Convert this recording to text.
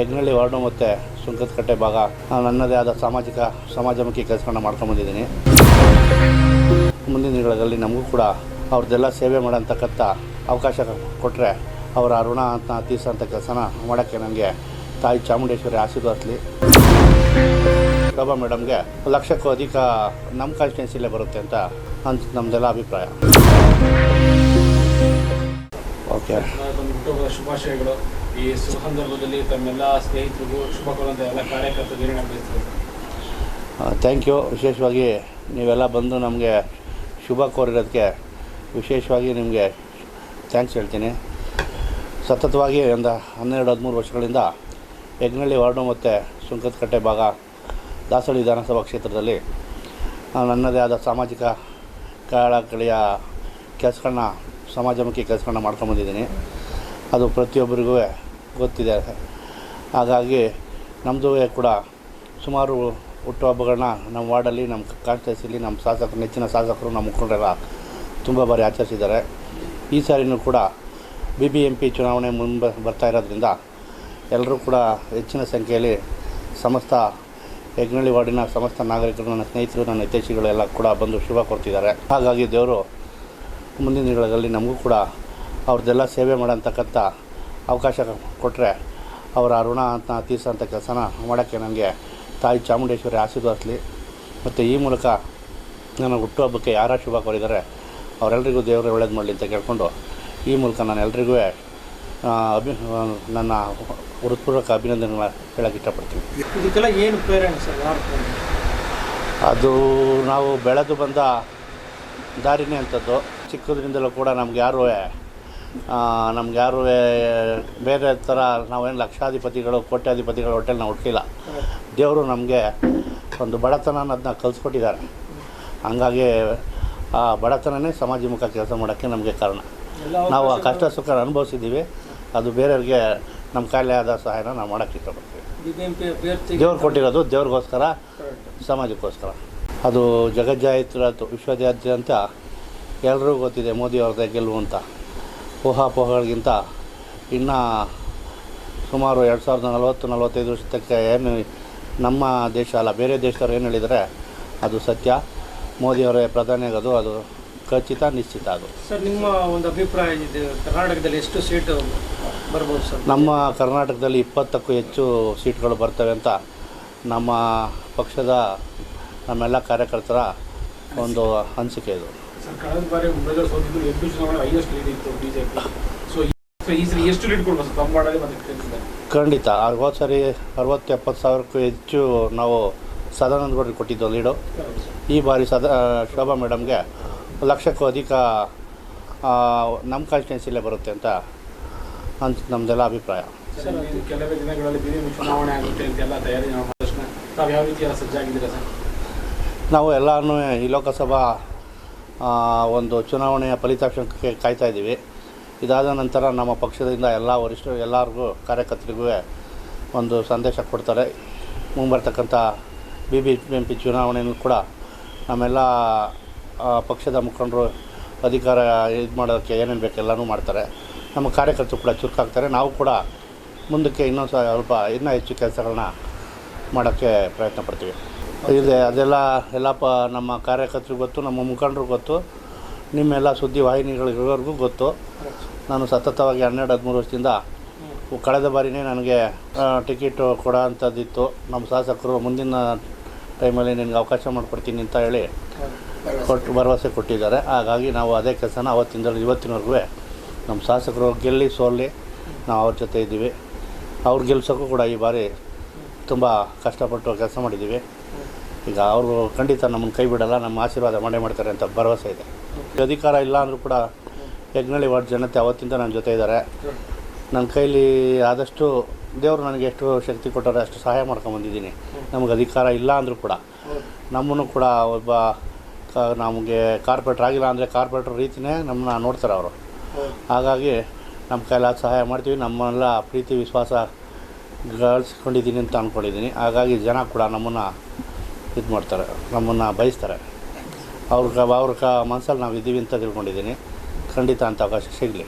ಯಜ್ಞಳ್ಳಿ ward ಮತ್ತು ಸುಂಕದಕಟ್ಟೆ ಭಾಗ. ನಾನು ನನ್ನದೇ ಆದ ಸಾಮಾಜಿಕ ಸಮಾಜಮುಖಿ ಕೆಲಸಗಳನ್ನ ಮಾಡ್ಕೊಂಬಂದಿದ್ದೀನಿ ಮುಂದಿನ ದಿನಗಳಲ್ಲಿ ನಮಗೂ ಕೂಡ ಅವ್ರದ್ದೆಲ್ಲ ಸೇವೆ ಮಾಡೋಂತಕ್ಕಂಥ ಅವಕಾಶ ಕೊಟ್ಟರೆ ಅವರ ಋಣ ಅಂತ ತೀರ್ಸೋಂಥ ಕೆಲಸನ ಮಾಡೋಕ್ಕೆ ನನಗೆ ತಾಯಿ ಚಾಮುಂಡೇಶ್ವರಿ ಆಶೀರ್ವಾದಲಿ ಶೋಭಾ ಮೇಡಮ್ಗೆ ಲಕ್ಷಕ್ಕೂ ಅಧಿಕ ನಮ್ಮ ಕಾನ್ಸ್ಟಿಟ್ಯೂನ್ಸಿಲೇ ಬರುತ್ತೆ ಅಂತ ಅಂತ ನಮ್ಮದೆಲ್ಲ ಅಭಿಪ್ರಾಯ. ಶುಭಾಶಯಗಳು. ಈ ಸಂದರ್ಭದಲ್ಲಿ ತಮ್ಮೆಲ್ಲ ಸ್ನೇಹಿತರಿಗೂ ಶುಭ ಕೋರಂತ ಎಲ್ಲ ಕಾರ್ಯಕರ್ತರು ಏನೇನು ಬಯಸ್ತಾರೆ ಥ್ಯಾಂಕ್ ಯು ವಿಶೇಷವಾಗಿ ನೀವೆಲ್ಲ ಬಂದು ನಮಗೆ ಶುಭ ಕೋರಿರೋದಕ್ಕೆ ವಿಶೇಷವಾಗಿ ನಿಮಗೆ ಥ್ಯಾಂಕ್ಸ್ ಹೇಳ್ತೀನಿ. ಸತತವಾಗಿ ಒಂದು ಹನ್ನೆರಡು ಹದಿಮೂರು ವರ್ಷಗಳಿಂದ ಹೆಗ್ನಳ್ಳಿ ವಾರ್ಡು ಮತ್ತು ಸುಂಕದಕಟ್ಟೆ ಭಾಗ ದಾಸಳಿ ವಿಧಾನಸಭಾ ಕ್ಷೇತ್ರದಲ್ಲಿ ನಾನು ನನ್ನದೇ ಆದ ಸಾಮಾಜಿಕ ಕಳಕಳಿಯ ಕೆಲಸಗಳನ್ನ ಸಮಾಜಮುಖಿ ಕೆಲಸಗಳನ್ನ ಮಾಡ್ಕೊಂಬಂದಿದ್ದೀನಿ ಅದು ಪ್ರತಿಯೊಬ್ಬರಿಗೂ ಗೊತ್ತಿದೆ. ಹಾಗಾಗಿ ನಮ್ಮದು ಕೂಡ ಸುಮಾರು ಹುಟ್ಟುಹಬ್ಬಗಳನ್ನ ನಮ್ಮ ವಾರ್ಡಲ್ಲಿ, ನಮ್ಮ ಕಾನ್ಸ್ಟಿಟ್ಯೂನ್ಸಿಲಿ ನಮ್ಮ ಶಾಸಕರು, ನೆಚ್ಚಿನ ಶಾಸಕರು, ನಮ್ಮ ಮುಖಂಡರೆಲ್ಲ ತುಂಬ ಬಾರಿ ಆಚರಿಸಿದ್ದಾರೆ. ಈ ಸಾರಿನೂ ಕೂಡ ಬಿ ಬಿ ಎಂ ಪಿ ಚುನಾವಣೆ ಮುಂಬ, ಬರ್ತಾ ಇರೋದ್ರಿಂದ ಎಲ್ಲರೂ ಕೂಡ ಹೆಚ್ಚಿನ ಸಂಖ್ಯೆಯಲ್ಲಿ ಸಮಸ್ತ ಯಜ್ಞಳ್ಳಿ ವಾರ್ಡಿನ ಸಮಸ್ತ ನಾಗರಿಕರು, ನನ್ನ ಸ್ನೇಹಿತರು, ನನ್ನ ಹಿತೈಷಿಗಳು ಎಲ್ಲ ಕೂಡ ಬಂದು ಶುಭ ಕೊಡ್ತಿದ್ದಾರೆ ಹಾಗಾಗಿ ದೇವರು ಮುಂದಿನ ದಿನಗಳಲ್ಲಿ ನಮಗೂ ಕೂಡ ಅವ್ರದ್ದೆಲ್ಲ ಸೇವೆ ಮಾಡೋಂತಕ್ಕಂಥ ಅವಕಾಶ ಕೊಟ್ಟರೆ ಅವರ ಋಣ ಅಂತ ತೀರ್ಸೋಂಥ ಕೆಲಸನ ಮಾಡೋಕ್ಕೆ ನನಗೆ ತಾಯಿ ಚಾಮುಂಡೇಶ್ವರಿ ಆಶೀರ್ವಾದಲಿ ಮತ್ತು ಈ ಮೂಲಕ ನನ್ನ ಹುಟ್ಟುಹಬ್ಬಕ್ಕೆ ಯಾರ ಶುಭ ಕೋರಿದ್ದಾರೆ ಅವರೆಲ್ಲರಿಗೂ ದೇವರು ಒಳ್ಳೇದು ಮಾಡಲಿ ಅಂತ ಕೇಳಿಕೊಂಡು ಈ ಮೂಲಕ ನಾನು ಎಲ್ರಿಗೂ ಅಭಿ ನನ್ನ ಹೃತ್ಪೂರ್ವಕ ಅಭಿನಂದನೆಗಳನ್ನ ಹೇಳೋಕ್ಕೆ ಇಷ್ಟಪಡ್ತೀನಿ. ಇದಕ್ಕೆಲ್ಲ ಏನು ಪೇರೆಂಟ್ಸ್ ಅದು ನಾವು ಬೆಳೆದು ಬಂದ ದಾರಿನೇ ಅಂಥದ್ದು. ಚಿಕ್ಕದ್ರಿಂದಲೂ ಕೂಡ ನಮ್ಗೆ ಯಾರೂ ನಮ್ಗೆ ಯಾರೂ ಬೇರೆ ಥರ ನಾವೇನು ಲಕ್ಷಾಧಿಪತಿಗಳು ಕೋಟ್ಯಾಧಿಪತಿಗಳು ಹೊಟ್ಟೆಲಿ ನಾವು ಹುಟ್ಟಿಲ್ಲ. ದೇವರು ನಮಗೆ ಒಂದು ಬಡತನ ಅನ್ನೋದನ್ನ ಕಲಿಸ್ಕೊಟ್ಟಿದ್ದಾರೆ. ಹಂಗಾಗಿ ಆ ಬಡತನನೇ ಸಮಾಜಮುಖ ಕೆಲಸ ಮಾಡೋಕ್ಕೆ ನಮಗೆ ಕಾರಣ. ನಾವು ಆ ಕಷ್ಟ ಸುಖ ಅನುಭವಿಸಿದ್ದೀವಿ. ಅದು ಬೇರೆಯವ್ರಿಗೆ ನಮ್ಮ ಕಾಯಿಲೆ ಆದ ಸಹಾಯನ ನಾವು ಮಾಡೋಕ್ಕೆ ಇಷ್ಟಪಡ್ತೀವಿ. ದೇವ್ರು ಕೊಟ್ಟಿರೋದು ದೇವ್ರಿಗೋಸ್ಕರ ಸಮಾಜಕ್ಕೋಸ್ಕರ. ಅದು ಜಗಜ್ಜಾಯಿತು ವಿಶ್ವದಾದ್ಯಂತ ಎಲ್ರಿಗೂ ಗೊತ್ತಿದೆ ಮೋದಿ ಅವ್ರದ್ದೇ ಗೆಲುವು ಅಂತ. ಊಹಾಪೋಹಗಳಿಗಿಂತ ಇನ್ನು ಸುಮಾರು ಎರಡು ಸಾವಿರದ ನಲವತ್ತು ನಲವತ್ತೈದು ವರ್ಷಕ್ಕೆ ಏನು ನಮ್ಮ ದೇಶ ಅಲ್ಲ ಬೇರೆ ದೇಶದವ್ರು ಏನು ಹೇಳಿದರೆ ಅದು ಸತ್ಯ. ಮೋದಿಯವರೇ ಪ್ರಧಾನಿ ಆಗೋದು ಅದು ಖಚಿತ ನಿಶ್ಚಿತ ಅದು. ಸರ್ ನಿಮ್ಮ ಒಂದು ಅಭಿಪ್ರಾಯ ಇದೆ ಕರ್ನಾಟಕದಲ್ಲಿ ಎಷ್ಟು ಸೀಟು ಬರ್ಬೋದು ಸರ್? ನಮ್ಮ ಕರ್ನಾಟಕದಲ್ಲಿ ಇಪ್ಪತ್ತಕ್ಕೂ ಹೆಚ್ಚು ಸೀಟ್ಗಳು ಬರ್ತವೆ ಅಂತ ನಮ್ಮ ಪಕ್ಷದ ನಮ್ಮೆಲ್ಲ ಕಾರ್ಯಕರ್ತರ ಒಂದು ಅನಿಸಿಕೆ ಇದು. ಕಳೆದ ಬಾರಿ ಸೋತಿದ್ದು ಚುನಾವಣೆ ಹೈಯೆಸ್ಟ್ ಲೀಡ್ ಇತ್ತು ಬಿಜೆಪಿ ಸೊ ಈ ಸರಿ ಎಷ್ಟು ಲೀಡ್ ಕೊಡ್ಬೋದು ಸರ್ ತಮ್ಮ ಮಾಡಲಿ ಖಂಡಿತ ಹೋದ ಸರಿ ಅರವತ್ತು ಎಪ್ಪತ್ತು ಸಾವಿರಕ್ಕೂ ಹೆಚ್ಚು ನಾವು ಸದಾನಂದ ಗೌಡ್ರಿಗೆ ಕೊಟ್ಟಿದ್ದು ಲೀಡು ಈ ಬಾರಿ ಸದಾ ಶೋಭಾ ಮೇಡಮ್ಗೆ ಲಕ್ಷಕ್ಕೂ ಅಧಿಕ ನಮ್ಮ ಕಾನ್ಸ್ಟಿಟ್ಯೂನ್ಸಿಲೇ ಬರುತ್ತೆ ಅಂತ ಅಂತ ನಮ್ಮದೆಲ್ಲ ಅಭಿಪ್ರಾಯ. ಕೆಲವೇ ದಿನಗಳಲ್ಲಿ ಬಿಜೆಪಿ ಚುನಾವಣೆ ಆಗುತ್ತೆ ಅಂತ ಎಲ್ಲ ತಯಾರಿ ನಾವು ಯಾವ ರೀತಿ ಎಲ್ಲ ಸಜ್ಜಾಗಿದ್ದೀರಾ ಸರ್? ನಾವು ಎಲ್ಲನೂ ಈ ಲೋಕಸಭಾ ಒಂದು ಚುನಾವಣೆಯ ಫಲಿತಾಂಶಕ್ಕೆ ಕಾಯ್ತಾ ಇದ್ದೀವಿ. ಇದಾದ ನಂತರ ನಮ್ಮ ಪಕ್ಷದಿಂದ ಎಲ್ಲ ವರಿಷ್ಠ ಎಲ್ಲರಿಗೂ ಕಾರ್ಯಕರ್ತರಿಗೂ ಒಂದು ಸಂದೇಶ ಕೊಡ್ತಾರೆ. ಮುಂಬರ್ತಕ್ಕಂಥ ಬಿ ಬಿ ಎಂ ಪಿ ಚುನಾವಣೆಯೂ ಕೂಡ ನಮ್ಮೆಲ್ಲ ಪಕ್ಷದ ಮುಖಂಡರು ಅಧಿಕಾರ ಇದು ಮಾಡೋಕ್ಕೆ ಏನೇನು ಬೇಕು ಎಲ್ಲನೂ ಮಾಡ್ತಾರೆ. ನಮ್ಮ ಕಾರ್ಯಕರ್ತರು ಕೂಡ ಚುರುಕಾಗ್ತಾರೆ. ನಾವು ಕೂಡ ಮುಂದಕ್ಕೆ ಇನ್ನೊಂದು ಸ್ವಲ್ಪ ಇನ್ನೂ ಹೆಚ್ಚು ಕೆಲಸಗಳನ್ನ ಮಾಡೋಕ್ಕೆ ಪ್ರಯತ್ನ ಪಡ್ತೀವಿ. ಇದೆ, ಅದೆಲ್ಲ ಎಲ್ಲ ಪ, ನಮ್ಮ ಕಾರ್ಯಕರ್ತರಿಗೆ ಗೊತ್ತು, ನಮ್ಮ ಮುಖಂಡರಿಗೆ ಗೊತ್ತು, ನಿಮ್ಮೆಲ್ಲ ಸುದ್ದಿ ವಾಹಿನಿಗಳಿರೋರ್ಗೂ ಗೊತ್ತು. ನಾನು ಸತತವಾಗಿ ಹನ್ನೆರಡು, ಹದಿಮೂರು ವರ್ಷದಿಂದ ಕಳೆದ ಬಾರಿನೇ ನನಗೆ ಟಿಕೆಟ್ ಕೊಡೋ ಅಂಥದ್ದಿತ್ತು ನಮ್ಮ ಶಾಸಕರು ಮುಂದಿನ ಟೈಮಲ್ಲಿ ನಿನಗೆ ಅವಕಾಶ ಮಾಡಿಕೊಡ್ತೀನಿ ಅಂತ ಹೇಳಿ ಕೊಟ್ಟು, ಭರವಸೆ ಕೊಟ್ಟಿದ್ದಾರೆ. ಹಾಗಾಗಿ ನಾವು ಅದೇ ಕೆಲಸನ ಅವತ್ತಿಂದ ಇವತ್ತಿನವರೆಗೂ ನಮ್ಮ ಶಾಸಕರು ಗೆಲ್ಲಿ ಸೋಲ್ಲಿ ನಾವು ಅವ್ರ ಜೊತೆ ಇದ್ದೀವಿ. ಅವ್ರು ಗೆಲ್ಸೋಕ್ಕೂ ಕೂಡ ಈ ಬಾರಿ ತುಂಬ ಕಷ್ಟಪಟ್ಟು ಕೆಲಸ ಮಾಡಿದ್ದೀವಿ. ಈಗ ಅವರು ಖಂಡಿತ ನಮ್ಮನ್ನು ಕೈ ಬಿಡಲ್ಲ, ನಮ್ಮ ಆಶೀರ್ವಾದ ಮಾಡೇ ಮಾಡ್ತಾರೆ ಅಂತ ಭರವಸೆ ಇದೆ. ಅಧಿಕಾರ ಇಲ್ಲ ಅಂದರೂ ಕೂಡ ಯಜ್ಞಳ್ಳಿ ವಾರ್ಡ್ ಜನತೆ ಅವತ್ತಿಂದ ನನ್ನ ಜೊತೆ ಇದ್ದಾರೆ. ನನ್ನ ಕೈಲಿ ಆದಷ್ಟು ದೇವರು ನನಗೆ ಎಷ್ಟು ಶಕ್ತಿ ಕೊಟ್ಟರೆ ಅಷ್ಟು ಸಹಾಯ ಮಾಡ್ಕೊಂಬಂದಿದ್ದೀನಿ ನಮಗೆ ಅಧಿಕಾರ ಇಲ್ಲ ಅಂದರೂ ಕೂಡ. ನಮ್ಮನ್ನು ಕೂಡ ಒಬ್ಬ ನಮಗೆ ಕಾರ್ಪೊರೇಟ್ರ್ ಆಗಿಲ್ಲ ಅಂದರೆ ಕಾರ್ಪೊರೇಟ್ರ್ ರೀತಿಯೇ ನಮ್ಮನ್ನ ನೋಡ್ತಾರೆ ಅವರು. ಹಾಗಾಗಿ ನಮ್ಮ ಕೈಲಾದ ಸಹಾಯ ಮಾಡ್ತೀವಿ. ನಮ್ಮೆಲ್ಲ ಪ್ರೀತಿ, ವಿಶ್ವಾಸ ಗಳಿಸ್ಕೊಂಡಿದ್ದೀನಿ ಅಂತ ಅಂದ್ಕೊಂಡಿದ್ದೀನಿ ಹಾಗಾಗಿ ಜನ ಕೂಡ ನಮ್ಮನ್ನು ಇದು ಮಾಡ್ತಾರೆ, ನಮ್ಮನ್ನು ಬಯಸ್ತಾರೆ. ಅವ್ರ ಅವ್ರ ಕ ಮನಸ್ಸಲ್ಲಿ ನಾವು ಇದ್ದೀವಿ ಅಂತ ತಿಳ್ಕೊಂಡಿದ್ದೀನಿ. ಖಂಡಿತ ಅಂತ ಅವಕಾಶ ಸಿಗಲಿ.